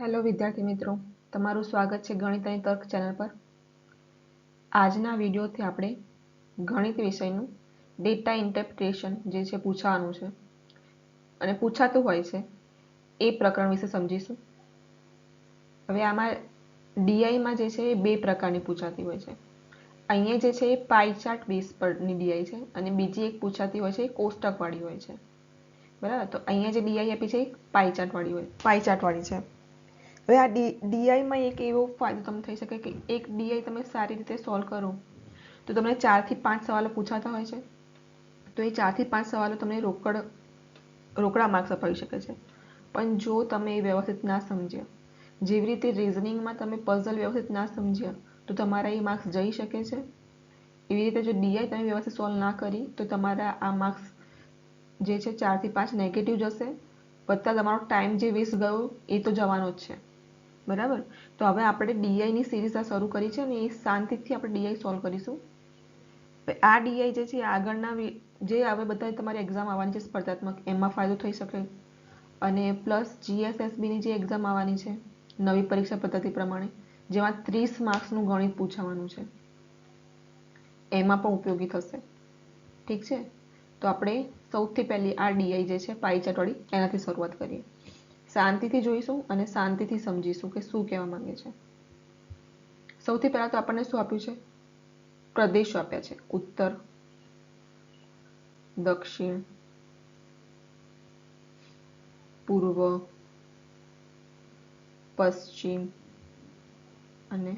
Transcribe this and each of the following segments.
Hello વિદ્યાર્થી મિત્રો. તમારું સ્વાગત છે ગણિત અને તર્ક ચેનલ પર. આજના વિડીયોથી આપણે ગણિત વિષયનું ડેટા ઇન્ટરપ્રિટેશન જે છે પૂછવાનું છે. અને પૂછાતું હોય છે એ પ્રકરણ વિશે સમજીશું. હવે આમાં ડીઆઈમાં જે છે એ બે પ્રકારની પૂછાતી હોય છે. અહીંયા જે છે એ પાઈ ચાર્ટ બેઝ પરની ડીઆઈ છે અને બીજી એક પૂછાતી હોય છે એ કોષ્ટકવાળી હોય છે. બરાબર? તો અહીંયા જે ડીઆઈ આપી છે એ પાઈ હોય પાઈ ચાર્ટવાળી છે. હવે આ ડી ડીઆઈમાં એક એવો ફાયદો તમને થઈ શકે કે એક ડીઆઈ તમે સારી રીતે સોલ્વ કરો. તો તમને ચારથી પાંચ સવાલો પૂછાતા હોય છે. તો એ ચારથી પાંચ સવાલો તમને રોકડ, રોકડા માર્ક્સ અપાવી શકે છે. પણ જો તમે એ વ્યવસ્થિત ના સમજ્યા, જેવી રીતે રિઝનિંગમાં તમે પઝલ વ્યવસ્થિત ના સમજ્યા, તો તમારા એ માર્ક્સ જઈ શકે છે. એવી રીતે જો ડીઆઈ તમે વ્યવસ્થિત સોલ્વ ના કરી, તો તમારા આ માર્ક્સ જે છે ચારથી પાંચ નેગેટિવ જશે. વત્તા તમારો ટાઈમ જે વેસ્ટ ગયો, એ તો જવાનો જ છે. બરાબર? તો હવે આપણે ડીઆઈની સિરીઝ આ શરૂ કરી છે અને એ શાંતિથી આપણે ડીઆઈ સોલ્વ કરીશું. આ ડીઆઈ જે છે આગળના જે હવે બધા તમારી એક્ઝામ આવવાની છે સ્પર્ધાત્મક, એમાં ફાયદો થઈ શકે. અને પ્લસ જીએસએસબીની જે એક્ઝામ આવવાની છે, નવી પરીક્ષા પદ્ધતિ પ્રમાણે, જેમાં ત્રીસ માર્ક્સનું ગણિત પૂછાવાનું છે. એમાં પણ ઉપયોગી થશે. ઠીક છે? તો આપણે સૌથી પહેલી આ ડીઆઈ જે છે, પાઈ ચાટવાળી એનાથી શરૂઆત કરીએ. શાંતિથી જોઈશું અને શાંતિથી સમજીશું કે શું કહેવા માંગે છે. સૌથી પહેલા તો આપણને શું આપ્યું છે? પ્રદેશો આપ્યા છે. ઉત્તર, દક્ષિણ, પૂર્વ, પશ્ચિમ અને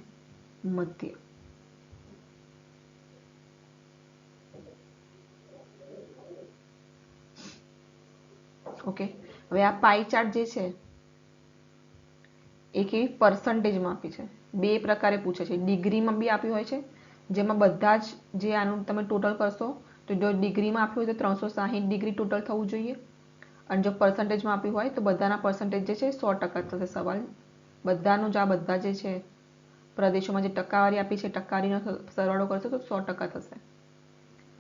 મધ્ય. ઓકે? હવે આ પાઈ ચાર્ટ જે છે, એ કેવી પર્સન્ટેજમાં આપી છે. બે પ્રકારે પૂછે છે. ડિગ્રીમાં બી આપ્યું હોય છે. જેમાં બધા જ જે આનું તમે ટોટલ કરશો, તો જો ડિગ્રીમાં આપ્યું હોય તો ત્રણસો સાહીઠ ડિગ્રી ટોટલ થવું જોઈએ. અને જો પર્સન્ટેજમાં આપ્યું હોય, તો બધાના પર્સન્ટેજ જે છે, સો ટકા થશે સવાલ. બધાનું જ આ બધા જે છે, પ્રદેશોમાં જે ટકાવારી આપી છે, ટકાવારીનો સરવાળો કરશો તો સો ટકા થશે.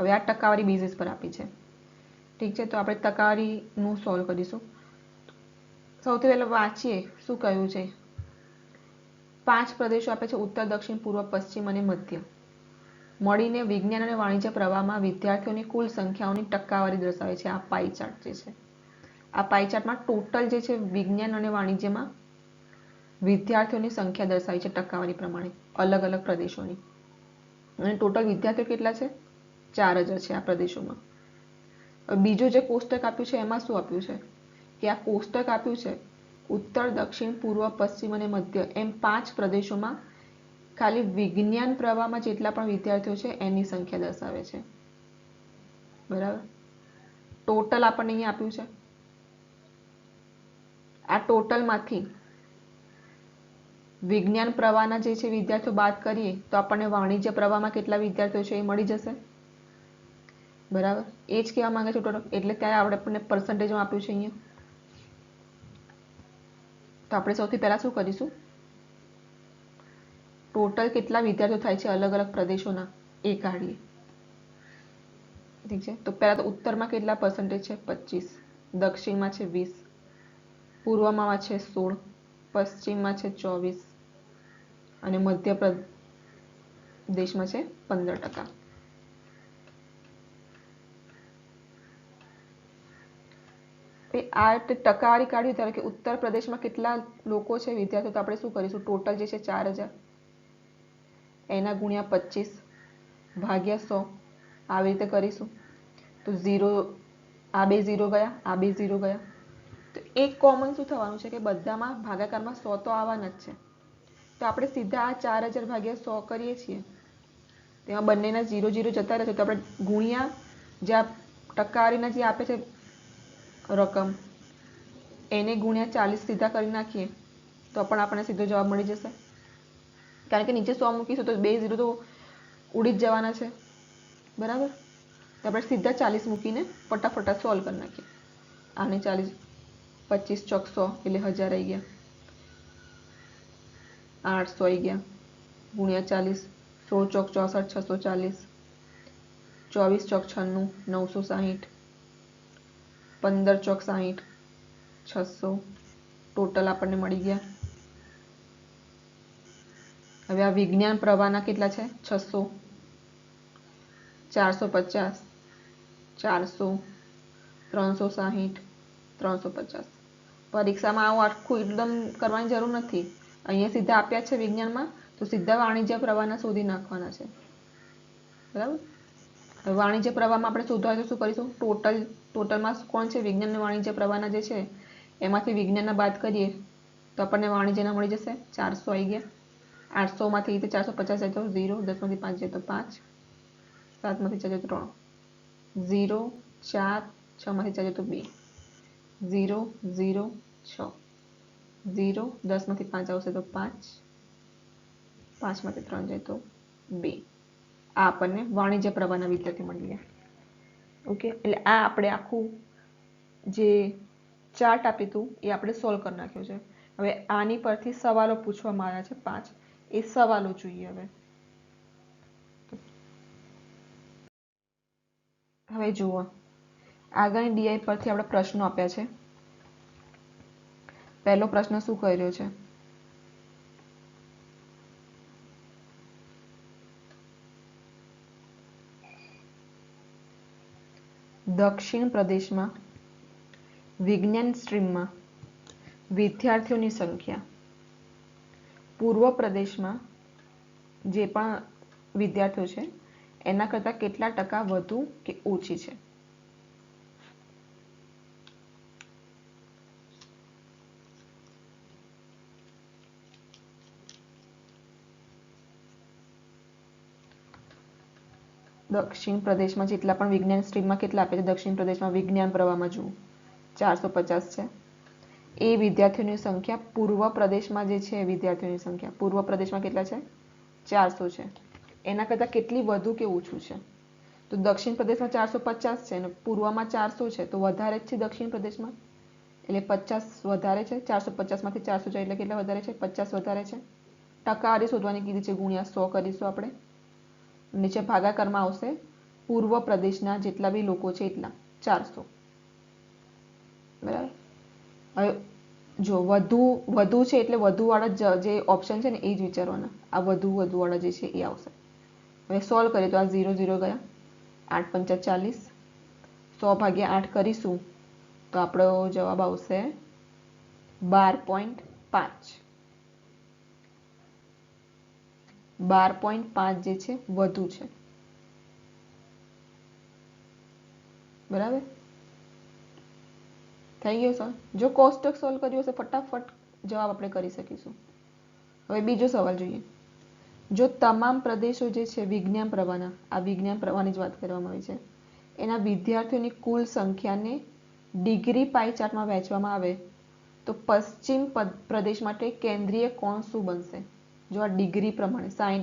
હવે આ ટકાવારી બેઝિસ પર આપી છે. ઠીક છે, તો આપણે ટકાવારીનું સોલ્વ કરીશું. સૌથી પહેલાં વાંચીએ, શું કહ્યું છે? પાંચ પ્રદેશો આપે છે, ઉત્તર, દક્ષિણ, પૂર્વ, પશ્ચિમ અને મધ્ય. મળીને વિજ્ઞાન અને વાણિજ્ય પ્રવાહમાં વિદ્યાર્થીઓની કુલ સંખ્યાઓની ટકાવારી દર્શાવે છે. આ પાઈ ચાર્ટ જે છે. આ પાઈ ચાર્ટમાં ટોટલ જે છે, વિજ્ઞાન અને વાણિજ્યમાં વિદ્યાર્થીઓની સંખ્યા દર્શાવી છે ટકાવારી પ્રમાણે. અલગ અલગ પ્રદેશોની. અને ટોટલ વિદ્યાર્થીઓ કેટલા છે? ચાર હજાર છે આ પ્રદેશોમાં. બીજું જે કોષ્ટક આપ્યું છે, એમાં શું આપ્યું છે? કે આ કોષ્ટક આપ્યું છે. ઉત્તર, દક્ષિણ, પૂર્વ, પશ્ચિમ અને મધ્ય. એમ પાંચ પ્રદેશોમાં ખાલી વિજ્ઞાન પ્રવાહમાં જેટલા પણ વિદ્યાર્થીઓ છે, એની સંખ્યા દર્શાવે છે. બરાબર? ટોટલ આપણને અહીંયા આપ્યું છે. આ ટોટલમાંથી વિજ્ઞાન પ્રવાહના જે છે વિદ્યાર્થીઓ બાદ કરીએ, તો આપણને વાણિજ્ય પ્રવાહમાં કેટલા વિદ્યાર્થીઓ છે એ મળી જશે. બરાબર? એ જ કહેવા માંગે છે ટોટલ એટલે ત્યારે આપણે આપણને પર્સન્ટેજમાં આપ્યું છે અહીંયા. તો આપણે સૌથી પહેલા શું કરીશું? ટોટલ કેટલા વિદ્યાર્થીઓ થાય છે અલગ અલગ પ્રદેશોના એ કાઢીએ. ઠીક છે? તો પહેલા તો ઉત્તરમાં કેટલા પર્સન્ટેજ છે? પચીસ. દક્ષિણમાં છે વીસ. પૂર્વમાં છે સોળ. પશ્ચિમમાં છે ચોવીસ. અને મધ્ય પ્રદેશમાં છે પંદર ટકા. આ ટકાવારી કાઢ્યું ત્યારે કે ઉત્તર પ્રદેશમાં કેટલા લોકો છે વિદ્યાર્થીઓ? તો આપણે શું કરીશું? ટોટલ જે છે ચાર હજાર. એના ગુણ્યા પચીસ ભાગ્યા સો. આવી રીતે કરીશું. તો ઝીરો, આ બે ઝીરો ગયા, આ બે ઝીરો ગયા. તો એક કોમન શું થવાનું છે કે બધામાં ભાગાકારમાં સો તો આવવાના જ છે. તો આપણે સીધા આ ચાર હજાર ભાગ્યા સો કરીએ છીએ. તેમાં બંનેના ઝીરો ઝીરો જતા રહે છે. તો આપણે ગુણ્યા જે ટકાવારીના જે આપે છે રકમ. એને ગુણ્યા ચાલીસ સીધા કરી નાખીએ, તો પણ આપણને સીધો જવાબ મળી જશે. કારણ કે નીચે સો મૂકીશું તો બે ઝીરો તો ઉડી જ જવાના છે. બરાબર? તો આપણે સીધા ચાલીસ મૂકીને ફટાફટ સોલ્વ કરી નાખીએ. આને ચાલીસ, પચીસ ચોક સો એટલે હજાર આવી ગયા. આઠસો આવી ગયા. ગુણ્યા ચાલીસ સોળ ચોક ચોસઠ, છસો ચાલીસ. ચોવીસ ચોક છન્નું, નવસો સાહીઠ. પંદર ચોક સાહીઠ, છસો. ટોટલ આપણને મળી ગયા. હવે આ વિજ્ઞાન પ્રવાહના કેટલા છે? છસો. ચારસો પચાસ, ચારસો, ત્રણસો સાહીઠ, ત્રણસો પચાસ. પરીક્ષામાં આવું આખું એકદમ કરવાની જરૂર નથી. અહીંયા સીધા આપ્યા છે વિજ્ઞાનમાં, તો સીધા વાણિજ્ય પ્રવાહના શોધી નાખવાના છે. બરાબર? વાણિજ્ય પ્રવાહમાં આપણે શોધવા તો શું કરીશું? ટોટલ ટોટલમાં કોણ છે વિજ્ઞાન અને વાણિજ્ય પ્રવાહના જે છે, એમાંથી વિજ્ઞાનના બાદ કરીએ, તો આપણને વાણિજ્યના મળી જશે. ચારસો આવી ગયા. આઠસોમાંથી રીતે ચારસો પચાસ જાય તો ઝીરો, દસમાંથી પાંચ જાય તો પાંચ, સાતમાંથી ચાર જાય તો ત્રણ. ઝીરો, ચાર, છમાંથી ચાર જાય તો બે. ઝીરો ઝીરો, છ. ઝીરો, દસમાંથી પાંચ આવશે તો પાંચ. પાંચમાંથી ત્રણ જાય તો બે. આ આપણને વાણિજ્ય પ્રવાહના વિદ્યાર્થી મળી ગયા. ઓકે? એટલે આ આપણે આખું જે ચાર્ટ આપ્યું હતું, એ આપણે સોલ્વ કરી નાખ્યો છે. હવે આની પરથી સવાલો પૂછવામાં આવ્યા છે પાંચ. એ સવાલો જોઈએ હવે. હવે જુઓ. આગળની ડીઆઈ પરથી આપણે પ્રશ્નો આપ્યા છે. પહેલો પ્રશ્ન શું કહી રહ્યો છે? દક્ષિણ પ્રદેશમાં વિજ્ઞાન સ્ટ્રીમમાં વિદ્યાર્થીઓની સંખ્યા. પૂર્વ પ્રદેશમાં જે પણ વિદ્યાર્થીઓ છે, એના કરતાં કેટલા ટકા વધુ કે ઓછી છે? દક્ષિણ પ્રદેશમાં જેટલા પણ વિજ્ઞાન સ્ટ્રીમમાં કેટલા આપે છે? દક્ષિણ પ્રદેશમાં વિજ્ઞાન પ્રવાહમાં જુઓ. ચારસો પચાસ છે. એ વિદ્યાર્થીઓની સંખ્યા પૂર્વ પ્રદેશમાં જે છે, વિદ્યાર્થીઓની સંખ્યા પૂર્વ પ્રદેશમાં કેટલા છે? ચારસો છે. એના કરતાં કેટલી વધુ કે ઓછું છે? તો દક્ષિણ પ્રદેશમાં ચારસો પચાસ છે અને પૂર્વમાં ચારસો છે, તો વધારે જ છે દક્ષિણ પ્રદેશમાં? એટલે પચાસ વધારે છે. ચારસો પચાસમાંથી ચારસો છે એટલે કેટલા વધારે છે? પચાસ વધારે છે. ટકાવારી શોધવાની કીધી છે ગુણ્યા સો કરીશું આપણે. નીચે ભાગાકારમાં આવશે. પૂર્વ પ્રદેશના જેટલા બી લોકો છે એટલા. ચારસો. બરાબર? હવે જો વધુ વધુ છે એટલે વધુવાળા જે ઓપ્શન છે ને એ જ વિચારવાના. આ વધુ, વધુવાળા જે છે એ આવશે. હવે સોલ્વ કરીએ તો આ ઝીરો ઝીરો ગયા. આઠ પંચા ચાલીસ. સો ભાગ્યા આઠ કરીશું. તો આપણો જવાબ આવશે બાર પોઈન્ટ પાંચ. બાર પોઈન્ટ પાંચ જે છે, વધુ છે. બરાબર? થઈ ગયો સર જો કોષ્ટક સોલ્વ કર્યું હશે, ફટાફટ જવાબ આપણે કરી શકીશું. હવે બીજો સવાલ જોઈએ. જો તમામ પ્રદેશો જે છે, વિજ્ઞાન પ્રવાહના, આ વિજ્ઞાન પ્રવાહની જ વાત કરવામાં આવી છે, એના વિદ્યાર્થીઓની કુલ સંખ્યાને ડિગ્રી પાઈ ચાર્ટમાં વહેંચવામાં આવે, તો પશ્ચિમ પ્રદેશ માટે કેન્દ્રીય કોણ શું બનશે? જો આ ડિગ્રી પ્રમાણે સાઠ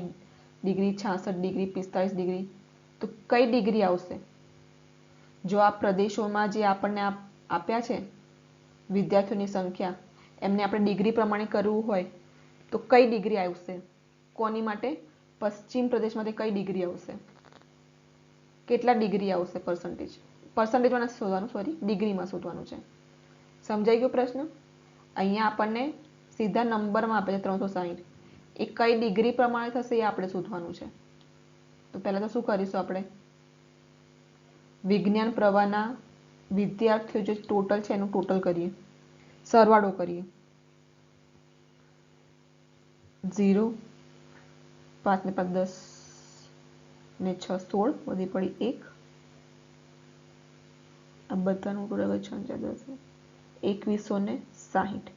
ડિગ્રી, છાસઠ ડિગ્રી, પિસ્તાળીસ ડિગ્રી, તો કઈ ડિગ્રી આવશે? જો આ પ્રદેશોમાં જે આપણને આપ્યા છે, વિદ્યાર્થીઓની સંખ્યા, એમને આપણે ડિગ્રી પ્રમાણે કરવું હોય, તો કઈ ડિગ્રી આવશે? કોની માટે? પશ્ચિમ પ્રદેશમાંથી કઈ ડિગ્રી આવશે? કેટલા ડિગ્રી આવશે પર્સન્ટેજ પર્સન્ટેજમાં નથી શોધવાનું સોરી ડિગ્રીમાં શોધવાનું છે. સમજાઈ ગયો પ્રશ્ન? અહીંયા આપણને સીધા નંબરમાં આપે છે ત્રણસો સાહીઠ એ કઈ ડિગ્રી પ્રમાણે થશે એ આપણે શોધવાનું છે. તો પહેલા તો શું કરીશું આપણે? વિજ્ઞાન પ્રવાહના વિદ્યાર્થીઓ જે ટોટલ છે એનું ટોટલ કરીએ. સરવાળો કરીએ. ઝીરો, પાંચ ને પાંચ દસ ને છ સોળ, વધી પડી એક. આ બધાનું ટોટલ છ ચાર દસ એકવીસો ને સાહીઠ.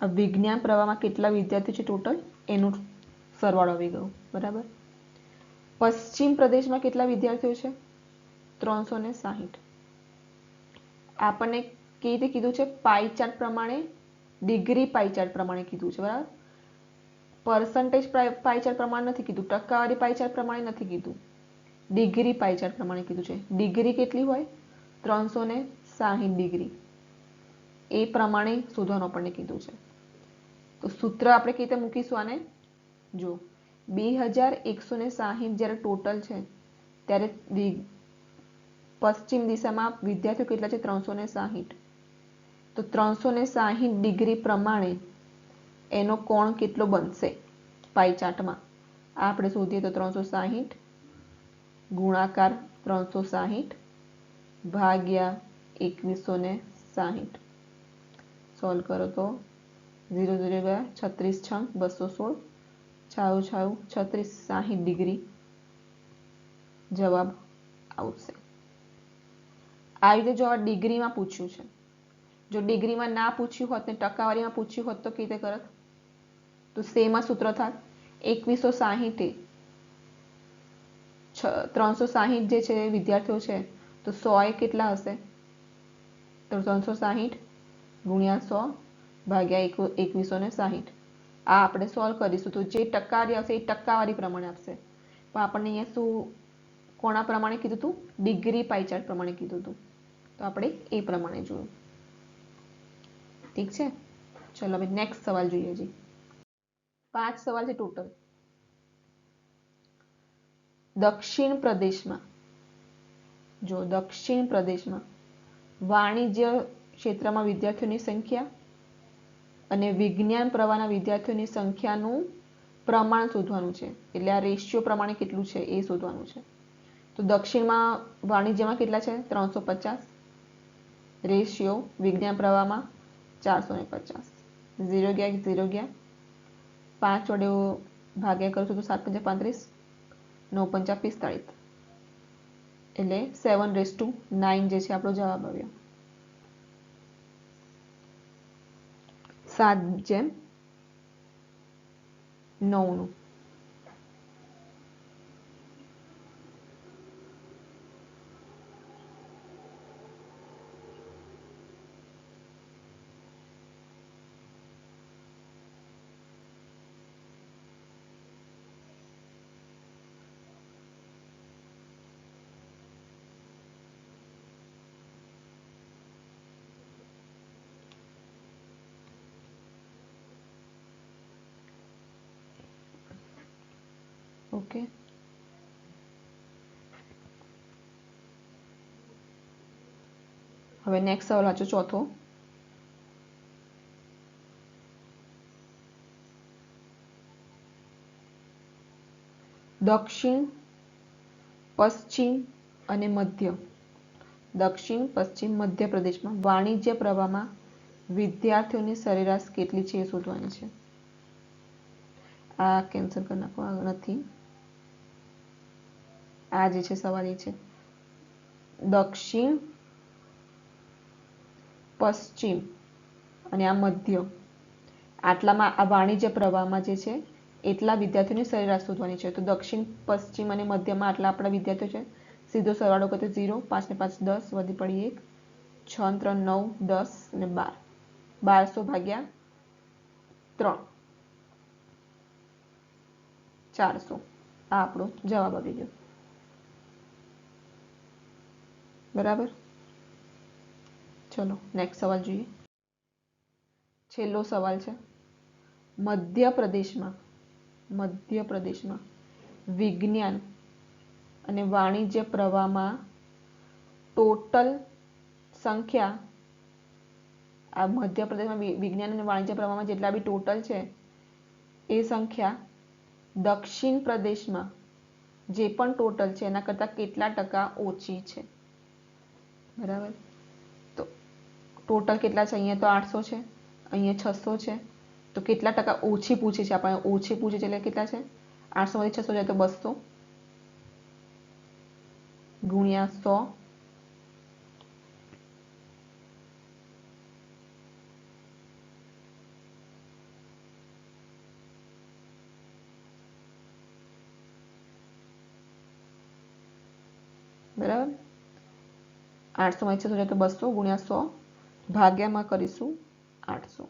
આ વિજ્ઞાન પ્રવાહમાં કેટલા વિદ્યાર્થીઓ છે ટોટલ એનું સરવાળો આવી ગયો, બરાબર? પશ્ચિમ પ્રદેશમાં કેટલા વિદ્યાર્થીઓ છે? ત્રણસો ને સાહીઠ. આપણને કેવી રીતે કીધું છે? પાઈ ચાર્ટ પ્રમાણે, ડિગ્રી પાઈ ચાર્ટ પ્રમાણે કીધું છે, બરાબર? પર્સન્ટેજ પાઈ ચાર્ટ પ્રમાણે નથી કીધું, ટકાવારી પાઈ ચાર્ટ પ્રમાણે નથી કીધું. ડિગ્રી પાઈ ચાર્ટ પ્રમાણે કીધું છે. ડિગ્રી કેટલી હોય? ત્રણસો ને સાહીઠ ડિગ્રી. એ પ્રમાણે શોધવાનું આપણને કીધું છે. તો સૂત્ર આપણે કઈ રીતે મૂકીશું આને? જો, બે હજાર એકસો ને સાહીઠ જ્યારે ટોટલ છે, ત્યારે પશ્ચિમ દિશામાં વિદ્યાર્થીઓ કેટલા છે? ત્રણસો ને સાહીઠ. તો ત્રણસો ને સાહીઠ ડિગ્રી પ્રમાણે એનો કોણ કેટલો બનશે? પાઈ ચાર્ટમાં. આ આપણે શોધીએ તો ત્રણસો સાહીઠ ગુણાકાર ત્રણસો સાહીઠ ભાગ્યા એકવીસો ને સાહીઠ. સોલ્વ કરો તો ઝીરો ઝીરો ગયા છત્રીસ છ બસો સોળ. છાયું છાયું, છત્રીસ સાહીઠ ડિગ્રી. જવાબ આવશે. આવી રીતે જો ડિગ્રીમાં પૂછ્યું છે. જો ડિગ્રીમાં ના પૂછ્યું હોત ને ટકાવારીમાં પૂછ્યું હોત તો કઈ રીતે કરત? તો સેમ સૂત્ર થાત. એકવીસો સાહીઠે ત્રણસો સાહીઠ જે છે, વિદ્યાર્થીઓ છે, તો સો એ કેટલા હશે? તો ત્રણસો સાહીઠ ગુણ્યા સો ભાગ્યા એકવીસો ને સાહીઠ. આ આપણે સોલ્વ કરીશું. તો જે ટકાવારી આવશે એ ટકાવારી પ્રમાણે આપશે. પણ આપણને અહીંયા શું કોના પ્રમાણે કીધું હતું ડિગ્રી પાઈચાર્ટ પ્રમાણે કીધું હતું તો આપણે એ પ્રમાણે જોયું. ઠીક છે? ચલો, હવે નેક્સ્ટ સવાલ જોઈએ જી પાંચ સવાલ છે ટોટલ દક્ષિણ પ્રદેશમાં, જો દક્ષિણ પ્રદેશમાં વાણિજ્ય ક્ષેત્રમાં વિદ્યાર્થીઓની સંખ્યા અને વિજ્ઞાન પ્રવાહના વિદ્યાર્થીઓની સંખ્યાનું પ્રમાણ શોધવાનું છે. એટલે આ રેશિયો પ્રમાણે કેટલું છે એ શોધવાનું છે. તો દક્ષિણમાં વાણિજ્યમાં કેટલા છે? ત્રણસો પચાસ. રેશિયો વિજ્ઞાન પ્રવાહમાં ચારસો ને પચાસ. ઝીરો ગયા ઝીરો ગયા? પાંચ વડે ભાગ્યા છું તો સાત પંચા પાંત્રીસ. નવ પંચા પિસ્તાળીસ. એટલે સેવન રેસ ટુ નાઇન જે છે આપણો જવાબ આવ્યો. સાત જેમ નવનું ઓકે હવે નેક્સ્ટ સવાલ હાચો ચોથો. દક્ષિણ, પશ્ચિમ અને મધ્ય. દક્ષિણ, પશ્ચિમ મધ્ય પ્રદેશમાં વાણિજ્ય પ્રવાહમાં વિદ્યાર્થીઓની સરેરાશ કેટલી છે એ શોધવાની છે? આ કેન્સલ કરી નાખવા નથી. આ જે છે સવાલ એ છે. દક્ષિણ, પશ્ચિમ અને આ મધ્ય. આટલામાં આ વાણિજ્ય પ્રવાહમાં જે છે, એટલા વિદ્યાર્થીઓની સરેરાશ શોધવાની છે. તો દક્ષિણ, પશ્ચિમ અને મધ્યમાં આટલા આપણા વિદ્યાર્થીઓ છે. સીધો સરવાળો કરતો ઝીરો, પાંચ ને પાંચ દસ, વધી પડી એક, છ ત્રણ નવ, દસ અને બાર. બારસો ભાગ્યા ત્રણ. ચારસો. આ આપણો જવાબ આવી ગયો. બરાબર? ચલો નેક્સ્ટ સવાલ જોઈએ. છેલ્લો સવાલ છે. મધ્યપ્રદેશમાં મધ્યપ્રદેશમાં વિજ્ઞાન અને વાણિજ્ય પ્રવાહમાં ટોટલ સંખ્યા, આ મધ્ય પ્રદેશમાં વિજ્ઞાન અને વાણિજ્ય પ્રવાહમાં જેટલા બી ટોટલ છે, એ સંખ્યા દક્ષિણ પ્રદેશમાં જે પણ ટોટલ છે, એના કરતાં કેટલા ટકા ઓછી છે? બરાબર? તો ટોટલ કેટલા છે? અહીંયા તો આઠસો છે. અહીંયા છસો છે. તો કેટલા ટકા ઓછી પૂછે છે? આપણે ઓછી પૂછે છે એટલે કેટલા છે? આઠસોમાંથી છસો જાય તો બસો. ગુણ્યા સો. બરાબર? આઠસો છસો જાય તો બસો ગુણ્યા સો ભાગ્યામાં કરીશું આઠસો.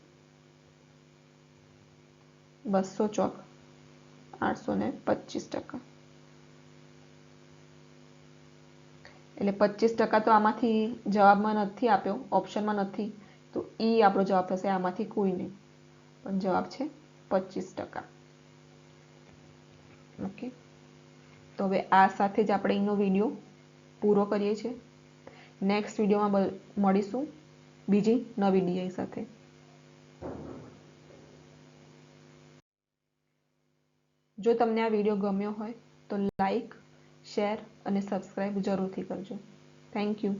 બસો ચોક આઠસો ને પચીસ ટકા. એટલે પચીસ ટકા તો આમાંથી જવાબમાં નથી આપ્યો, ઓપ્શનમાં નથી. તો ઈ આપણો જવાબ થશે, આમાંથી કોઈ નહીં. પણ જવાબ છે પચીસ ટકા. ઓકે? તો હવે આ સાથે જ આપણે એનો વીડિયો પૂરો કરીએ છીએ. નેક્સ્ટ વિડીયોમાં મળીશું. બીજી નવી ડીઆઈ સાથે. જો તમને આ વીડિયો ગમ્યો હોય તો લાઈક શેર અને સબસ્ક્રાઈબ જરૂરથી કરજો. Thank you